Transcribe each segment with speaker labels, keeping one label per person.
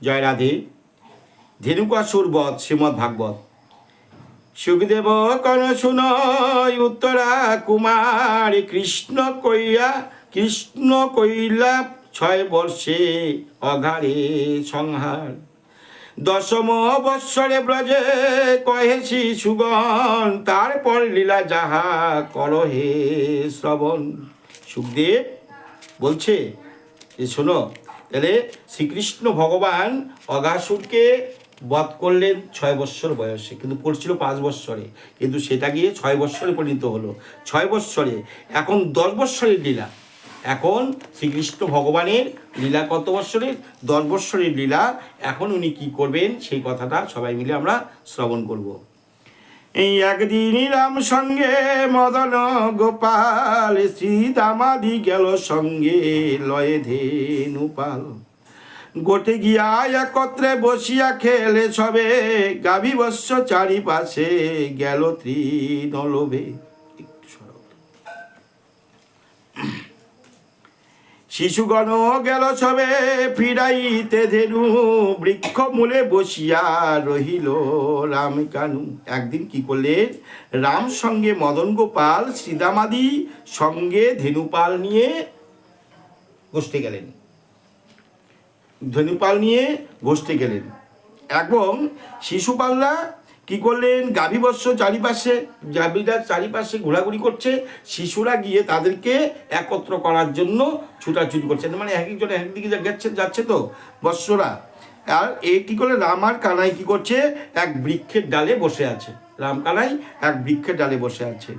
Speaker 1: জয় রাধে ধেনুকাসুর বধ শ্রীমদ ভাগবত। সুখদেব কন শুনয়, উত্তরা কুমার কৃষ্ণ কইয়া কৃষ্ণ কইলা ছয় বর্ষে অঘারে সংহার। দশম বৎসরে ব্রজে কহেছি সুগন তারপর লীলা যাহা করহে শ্রবণ। সুখদেব বলছে, যে শোনো তাহলে শ্রীকৃষ্ণ ভগবান অগাসুরকে বধ করলেন ছয় বৎসর বয়সে, কিন্তু পড়ছিল পাঁচ বৎসরে। কিন্তু সেটা গিয়ে ছয় বৎসরে পরিণত হলো। ছয় বৎসরে, এখন দশ বৎসরের লীলা। এখন শ্রীকৃষ্ণ ভগবানের লীলা কত বৎসরের? দশ বৎসরের লীলা। এখন উনি কি করবেন সেই কথাটা সবাই মিলে আমরা শ্রবণ করব। এই একদিনই রাম সঙ্গে মদন গোপাল শ্রীদামাদি গেল সঙ্গে লয়ে ধেনুপাল। গোটে গিয়া একত্রে বসিয়া খেলে সবে, গাভী বৎস চারিপাশে গেল তৃণলোভে একটু সরাও। শিশুগণ গেল সবে ফিরাইতে ধেনু, বৃক্ষ মূলে বসিয়া রহিল রাম কানু একদিন কি করলেন রাম সঙ্গে মদন গোপাল শ্রীদামাদি সঙ্গে ধেনুপাল নিয়ে গোষ্ঠে গেলেন। ধেনুপাল নিয়ে গোষ্ঠে গেলেন। এবং শিশুপালরা কি করলেন? গাভীবৎস চারিপাশে গাভীরা চারিপাশে ঘোরাঘুরি করছে। শিশুরা গিয়ে তাদেরকে একত্র করার জন্য ছুটাছুটি করছেন মানে এক একজন একদিকে যাচ্ছে যাচ্ছে তো বৎসরা। আর এ কি করে? রাম আর কানাই কি করছে? এক বৃক্ষের ডালে বসে আছে। রাম কানাই এক বৃক্ষের ডালে বসে আছে।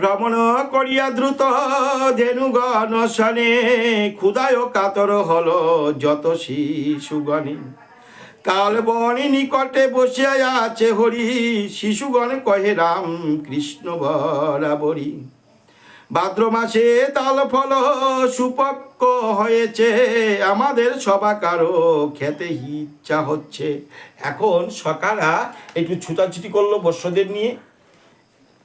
Speaker 1: ভ্রমণ করিয়া দ্রুত ধেনুগণ শনে ক্ষুদায় কাতর হলো যত শিশুগণে। কাল বনে নিকটে বসিয়া আছে হরি। শিশুগণ কহে, রাম কৃষ্ণ বরাবরী ভাদ্র মাসে তাল ফল সুপক্ক হয়েছে। আমাদের সবাকারও খেতে ইচ্ছা হচ্ছে। এখন সকারা একটু ছুটাছুটি করল বর্ষদের নিয়ে।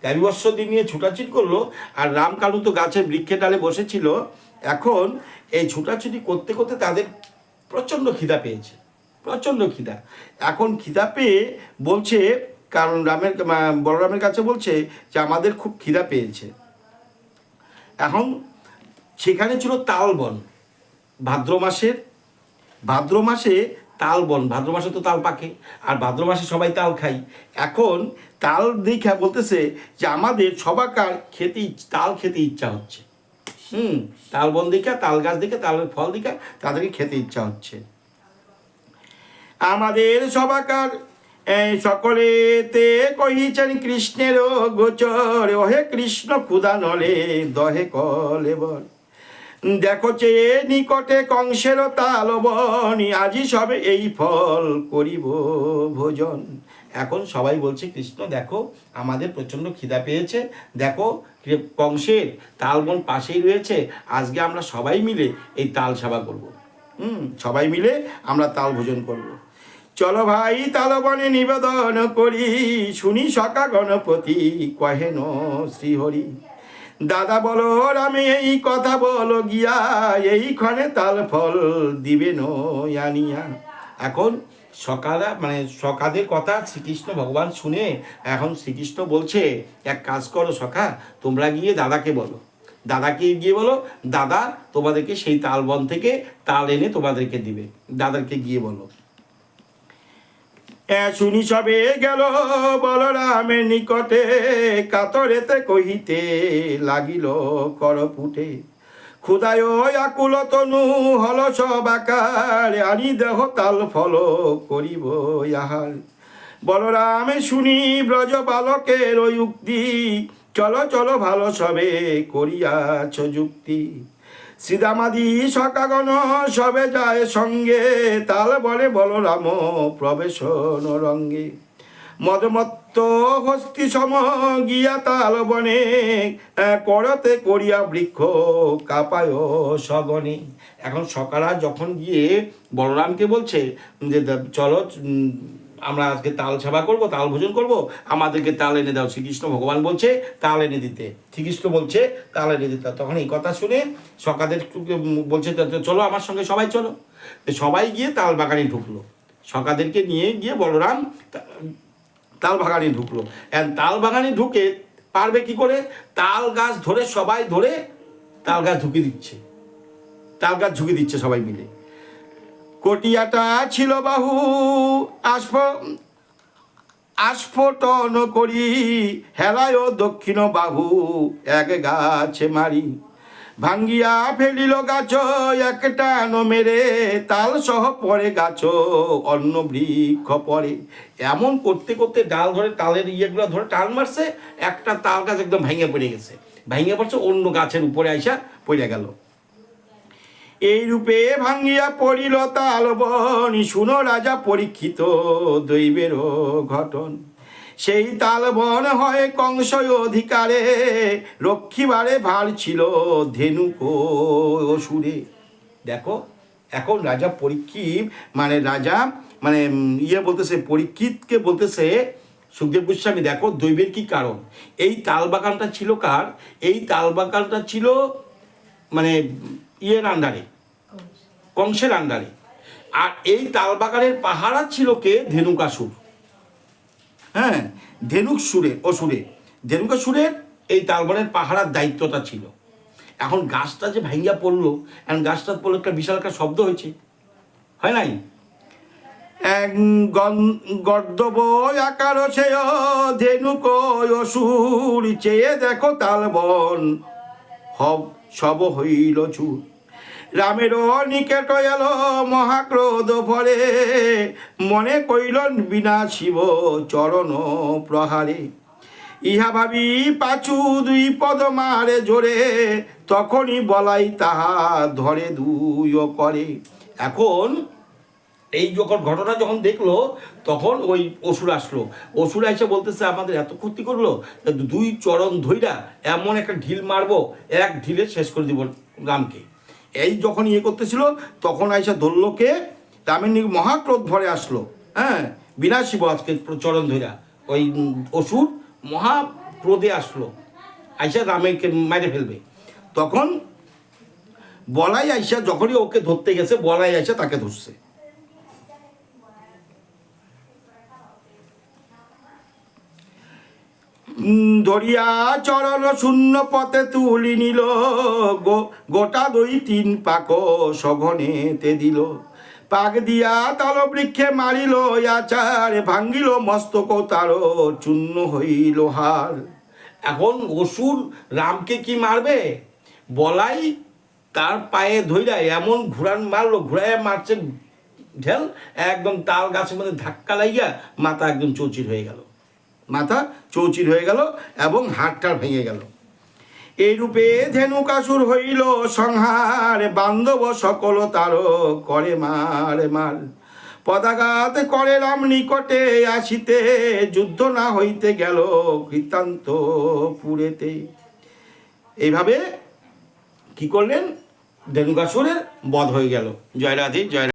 Speaker 1: গাড়িবর্ষদের নিয়ে ছুটাছুটি করল আর রামকানু তো গাছের বৃক্ষের ডালে বসেছিল। এখন এই ছুটাছুটি করতে করতে তাদের প্রচণ্ড খিদা পেয়েছে। প্রচণ্ড খিদা। এখন খিদা পেয়ে বলছে, কারণ রামের বলরামের কাছে বলছে যে আমাদের খুব খিদা পেয়েছে। এখন সেখানে ছিল তালবন, ভাদ্র মাসের, ভাদ্র মাসে তাল বন ভাদ্র মাসে তো তাল পাকে, আর ভাদ্র মাসে সবাই তাল খাই এখন তাল দেখা বলতেছে যে আমাদের সবাকার খেতে তাল খেতে ইচ্ছা হচ্ছে। হুম তাল বন দেখা, তাল গাছ দেখে, তালের ফল দেখা, তাদেরকে খেতে ইচ্ছা হচ্ছে। আমাদের সবাকার। এই সকলেতে কহিছেন কৃষ্ণের গোচর, ওহে কৃষ্ণ ক্ষুদা নলে দহে কলে বল দেখো চে নিকটে কংসের তালবনি আজি সবে এই ফল করিব ভোজন। এখন সবাই বলছে, কৃষ্ণ, দেখো, আমাদের প্রচণ্ড খিদা পেয়েছে। দেখো কংসের তালবন পাশেই রয়েছে। আজকে আমরা সবাই মিলে এই তাল সেবা করব। হুম, সবাই মিলে আমরা তাল ভোজন করব। চলো ভাই তালবনে নিবেদন করি। শুনি সকা গণপতি কহেন শ্রীহরি। দাদা বলো আমি এই কথা বলো গিয়া, এইখানে তাল ফল দিবে আনিয়া। এখন সকালা মানে সকাদের কথা শ্রীকৃষ্ণ ভগবান শুনে এখন শ্রীকৃষ্ণ বলছে, এক কাজ করো সখা, তোমরা গিয়ে দাদাকে বলো। দাদাকে গিয়ে বলো, দাদা, তোমাদেরকে সেই তালবন থেকে তাল এনে তোমাদেরকে দিবে। দাদাকে গিয়ে বলো। শুনি সবে গেল বলরামের নিকটে, কাতরেতে কহিতে লাগিল কর পুটে ক্ষুদায় আকুল তনু হল সব আকার, আনি দেহ তাল ফল করিব ইহার। বলরামে শুনি ব্রজ বালকের উক্তি, চলো চলো ভালো সবে করিয়াছ যুক্তি। সীতামাদি সকাগণ সবে যায় সঙ্গে, তাল বলে বলরাম প্রবেশন রঙ্গে। মদমত্ত হস্তি সম গিয়া তাল বনে করতে করিয়া বৃক্ষ কাপায় সগনে। এখন সকারা যখন গিয়ে বলরামকে বলছে যে চলো আমরা আজকে তাল সেবা করব, তাল ভোজন করব। আমাদেরকে তাল এনে দাও, শ্রীকৃষ্ণ ভগবান বলছে, তাল এনে দিতে। শ্রীকৃষ্ণ বলছে, তাল এনে দিতে। তখন এই কথা শুনে সকাদের বলছে চলো আমার সঙ্গে, সবাই চলো। সবাই গিয়ে তাল বাগানে ঢুকলো। সকাদেরকে নিয়ে গিয়ে বলরাম তাল বাগানে ঢুকলো। তাল বাগানে ঢুকে পারবে কি করে? তাল গাছ ধরে সবাই ধরে তাল গাছ ঢুকে দিচ্ছে। তাল গাছ ঝুঁকে দিচ্ছে সবাই মিলে। কটিয়াটা ছিল বাহু, আস্ফ, আস্ফোটন করি, হেলায় দক্ষিণ বাহু, এক গাছে মারি। ভাঙ্গিয়া ফেলিল গাছ, একটা মেরে, তাল সহ পরে গাছ, অন্য বৃক্ষ পরে এমন করতে করতে ডাল ধরে তালের ইয়েগুলো ধরে টাল মারছে, একটা তাল গাছ একদম ভেঙে পড়ে গেছে। ভেঙে পড়ছে, অন্য গাছের উপরে আইসা পড়ে গেল। এই রূপে ভাঙ্গিয়া পড়িল তালবন শুনো রাজা, পরীক্ষিত দৈবের ঘটন। সেই তালবন হয় কংস অধিকারে। রক্ষিবারে ভার ছিল ধেনুক অসুরে। দেখো, এখন রাজা পরীক্ষিত মানে রাজা মানে ইয়ে বলতেছে, পরীক্ষিতকে বলতেছে, সুখদেব গোস্বামী, দেখো দৈবের কি কারণ? এই তাল বাগানটা ছিল কার? এই তাল বাগানটা ছিল মানে ইয়ের আন্ডারে কংসের আন্ডারে আর এই তালবাগানের পাহারা ছিল কে? ধেনুকাসুর। হ্যাঁ ধেনুক সুরে। অসুরে ধেনুকাসুরের এই তালবনের পাহারার দায়িত্বটা ছিল। এখন গাছটা যে ভাঙ্গিয়া পড়ল, এখন গাছটা পড়ল একটা বিশাল একটা শব্দ হয়েছে। হয় নাই? আকার অসুর চেয়ে দেখো তালবন। হব, সব হইল চুর রামের নিকেট এলো মহাক্রোধ ভরে। মনে কইল, বিনা শিব চরণ প্রহারে। ইহা ভাবি পাচু দুই পদ মারে জোরে। তখনই বলাই তাহা ধরে দুইও করে এখন এই যখন ঘটনা যখন দেখল, তখন ওই অসুর আসলো। অসুর এসে বলতেছে, আমাদের এত ক্ষতি করল, দুই চরণ ধইরা এমন একটা ঢিল মারবো এক ঢিলে শেষ করে দিব রামকে। এই যখন ইয়ে করতেছিল, তখন আইসা ধরলোকে দামিনী মহাক্রোধ ভরে আসলো। হ্যাঁ বিনাশিব আজকে চরণ ধৈরা ওই অসুর মহা ক্রোধে আসলো। আইসা রামেকে মেরে ফেলবে। তখন বলাই আইসা, যখনই ওকে ধরতে গেছে, বলাই আইসা তাকে ধরছে। ধরিয়া চরণ শূন্য পথে তুলি নিল। গোটা দুই তিন পাক সঘনেতে দিল। পাক দিয়া তাল বৃক্ষে মারিল, আচার ভাঙ্গিল, মস্তক তার চূর্ণ হইল হার। এখন অসুর রামকে কি মারবে? বলাই তার পায়ে ধইরা এমন ঘুরান মারলো, ঘুরাইয়া মারছে ঢেল, একদম তাল গাছের মধ্যে ধাক্কা লাগিয়া মাথা একদম চৌচির হয়ে গেল। মাথা চৌচির হয়ে গেল এবং হাড়টা ভেঙে গেল। এই রূপে ধেনুকাসুর হইল সংহার, বান্ধব সকল তার করে মার মার পদাঘাত করে রাম নিকটে আসিতে, যুদ্ধ না হইতে গেল কৃতান্ত পুরেতে। এইভাবে কি করলেন? ধেনুকাসুরের বধ হয়ে গেল। জয় রাধে জয়